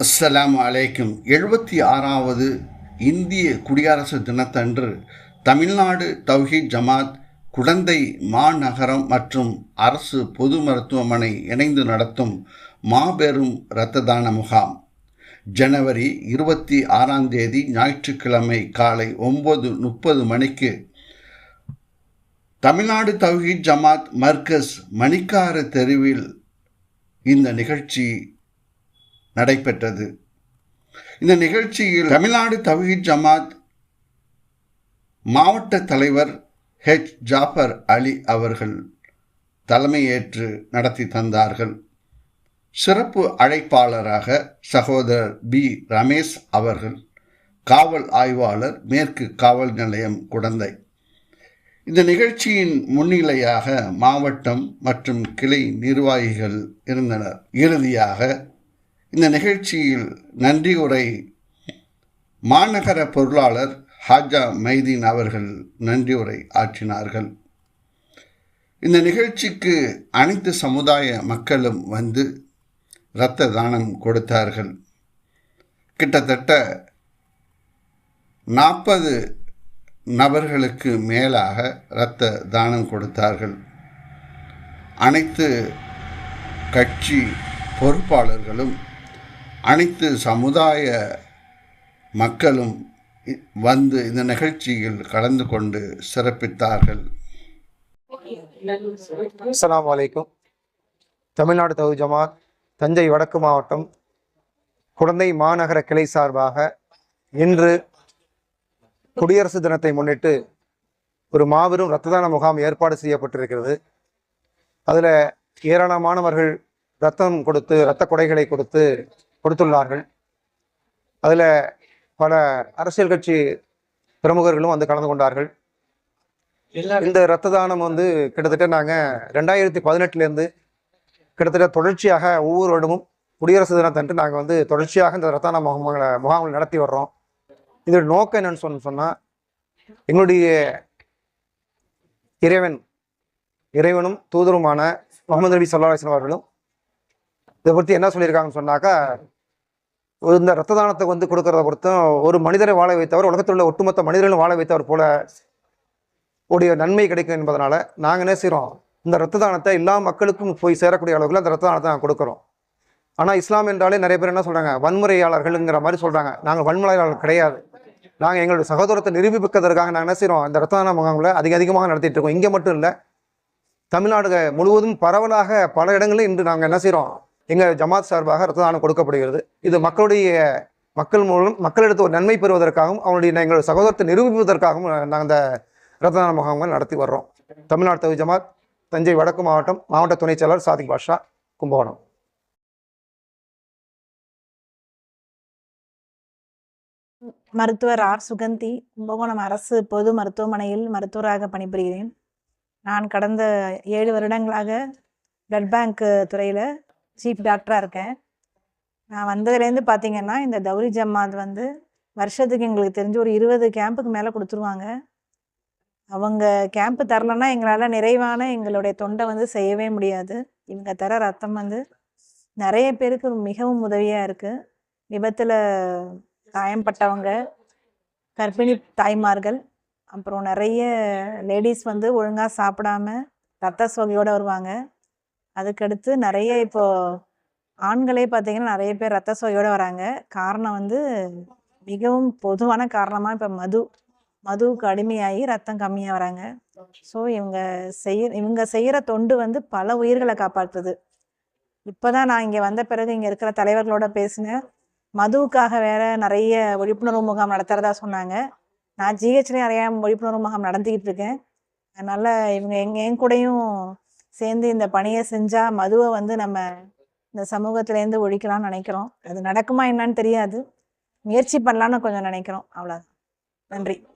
அஸ்ஸலாம் அலைக்கும். எழுபத்தி ஆறாவது இந்திய குடியரசு தினத்தன்று தமிழ்நாடு தௌஹீத் ஜமாத் குடந்தை மாநகரம் மற்றும் அரசு பொது மருத்துவமனை இணைந்து நடத்தும் மாபெரும் இரத்த தான முகாம். ஜனவரி இருபத்தி ஆறாம் தேதி ஞாயிற்றுக்கிழமை காலை ஒம்பது முப்பது மணிக்கு தமிழ்நாடு தௌஹீத் ஜமாத் மர்கஸ் மணிக்கார தெருவில் இந்த நிகழ்ச்சி நடைபெற்றது. இந்த நிகழ்ச்சியில் தமிழ்நாடு தவஹி ஜமாத் மாவட்ட தலைவர் ஹெச். ஜாஃபர் அலி அவர்கள் தலைமையேற்று நடத்தி தந்தார்கள். சிறப்பு அழைப்பாளராக சகோதரர் பி. ரமேஷ் அவர்கள் காவல் ஆய்வாளர் மேற்கு காவல் நிலையம் குடந்தை. இந்த நிகழ்ச்சியின் முன்னிலையாக மாவட்டம் மற்றும் கிளை நிர்வாகிகள் இருந்தனர். இறுதியாக இந்த நிகழ்ச்சியில் நன்றி உரை மாநகர பொருளாளர் ஹாஜா மைதீன் அவர்கள் நன்றி உரை ஆற்றினார்கள். இந்த நிகழ்ச்சிக்கு அனைத்து சமுதாய மக்களும் வந்து இரத்த தானம் கொடுத்தார்கள். கிட்டத்தட்ட நாற்பது நபர்களுக்கு மேலாக இரத்த தானம் கொடுத்தார்கள். அனைத்து கட்சி பொறுப்பாளர்களும் அனைத்து சமுதாய மக்களும் வந்து இந்த நிகழ்ச்சியில் கலந்து கொண்டு சிறப்பித்தார்கள். அஸ்லாம் வலைக்கும் தமிழ்நாடு தகு ஜமாத் தஞ்சை வடக்கு மாவட்டம் குழந்தை மாநகர கிளை சார்பாக இன்று குடியரசு தினத்தை முன்னிட்டு ஒரு மாபெரும் இரத்த தான முகாம் ஏற்பாடு செய்யப்பட்டிருக்கிறது. அதில் ஏராளமானவர்கள் ரத்தம் கொடுத்து இரத்த கொடைகளை கொடுத்து கொடுத்துள்ளார்கள். அதில் பல அரசியல் கட்சி பிரமுகர்களும் வந்து கலந்து கொண்டார்கள். இந்த இரத்த தானம் வந்து கிட்டத்தட்ட நாங்கள் ரெண்டாயிரத்தி பதினெட்டுலேருந்து கிட்டத்தட்ட தொடர்ச்சியாக ஒவ்வொரு வருடமும் குடியரசு தினத்தன்று நாங்கள் வந்து தொடர்ச்சியாக இந்த இரத்த தான முகாம்களை முகாம்கள் நடத்தி வர்றோம். இதோட நோக்கம் என்னன்னு சொன்ன சொன்னால் எங்களுடைய இறைவன் இறைவனும் தூதருமான முகமது நபி சல்லா அலிஸ்லாம் அவர்களும் இதை பற்றி என்ன சொல்லியிருக்காங்கன்னு சொன்னாக்கா இந்த ரத்த தானத்தை வந்து கொடுக்கறத பொறுத்தும் ஒரு மனிதரை வாழ வைத்தவர் உலகத்தில் உள்ள ஒட்டுமொத்த மனிதர்களும் வாழ வைத்தவர் போல உடைய நன்மை கிடைக்கும் என்பதனால நாங்கள் என்ன செய்கிறோம் இந்த ரத்த தானத்தை எல்லா மக்களுக்கும் போய் சேரக்கூடிய அளவுக்கு அந்த ரத்த தானத்தை நாங்கள் கொடுக்குறோம். ஆனால் இஸ்லாம் என்றாலே நிறைய பேர் என்ன சொல்கிறாங்க வன்முறையாளர்கள்ங்கிற மாதிரி சொல்கிறாங்க நாங்கள் வன்முறையாளர்கள் கிடையாது. நாங்கள் எங்களுடைய சகோதரத்தை நிரூபிப்பதற்காக நாங்கள் என்ன செய்கிறோம் இந்த ரத்த தான முகாம்களை அதிக அதிகமாக நடத்திட்டு இருக்கோம். இங்கே மட்டும் இல்லை தமிழ்நாடு முழுவதும் பரவலாக பல இடங்களில் இன்று நாங்கள் என்ன செய்கிறோம் எங்கள் ஜமாத் சார்பாக ரத்த தானம் கொடுக்கப்படுகிறது. இது மக்களுடைய மக்கள் மூலம் மக்களிடத்து ஒரு நன்மை பெறுவதற்காகவும் அவனுடைய எங்கள் சகோதரத்தை நிரூபிப்பதற்காகவும் நாங்கள் இந்த ரத்த தான முகாம்கள் நடத்தி வர்றோம். தமிழ்நாடு தவி ஜமாத் தஞ்சை வடக்கு மாவட்டம் மாவட்ட துணைச் செயலாளர் சாதிக் பாஷா கும்பகோணம். மருத்துவர் ஆர். சுகந்தி கும்பகோணம் அரசு பொது மருத்துவமனையில் மருத்துவராக பணிபுரிகிறேன். நான் கடந்த ஏழு வருடங்களாக பிளட் பேங்க் துறையில் சீஃப் டாக்டராக இருக்கேன். நான் வந்ததுலேருந்து பார்த்தீங்கன்னா இந்த தௌரி ஜமாத் வந்து வருஷத்துக்கு எங்களுக்கு தெரிஞ்சு ஒரு இருபது கேம்புக்கு மேலே கொடுத்துருவாங்க. அவங்க கேம்ப்பு தரலன்னா எங்களால் நிறைவான எங்களுடைய தொண்டை வந்து செய்யவே முடியாது. இவங்க தர ரத்தம் வந்து நிறைய பேருக்கு மிகவும் உதவியாக இருக்குது விபத்தில் காயம்பட்டவங்க கர்ப்பிணி தாய்மார்கள் அப்புறம் நிறைய லேடிஸ் வந்து ஒழுங்காக சாப்பிடாம ரத்த சோகையோடு வருவாங்க. அதுக்கடுத்து நிறைய இப்போ ஆண்களே பார்த்தீங்கன்னா நிறைய பேர் ரத்த சோகையோடு வராங்க. காரணம் வந்து மிகவும் பொதுவான காரணமாக இப்போ மது மதுவுக்கு அடிமையாகி ரத்தம் கம்மியாக வராங்க. ஸோ இவங்க செய்ய இவங்க செய்கிற தொண்டு வந்து பல உயிர்களை காப்பாற்றுது. இப்போ தான் நான் இங்கே வந்த பிறகு இங்கே இருக்கிற தலைவர்களோட பேசினேன். மதுவுக்காக வேற நிறைய விழிப்புணர்வு முகாம் நடத்துகிறதா சொன்னாங்க. நான் ஜிஹெச்லேயும் நிறையா விழிப்புணர்வு முகாம் நடந்துக்கிட்டு இருக்கேன். அதனால் இவங்க எங்க என் கூடயும் சேர்ந்து இந்த பணியை செஞ்சால் மதுவை வந்து நம்ம இந்த சமூகத்திலேருந்து ஒழிக்கலாம்னு நினைக்கிறோம். அது நடக்குமா என்னன்னு தெரியாது. முயற்சி பண்ணலான்னு கொஞ்சம் நினைக்கிறோம். அவ்வளோதான் நன்றி.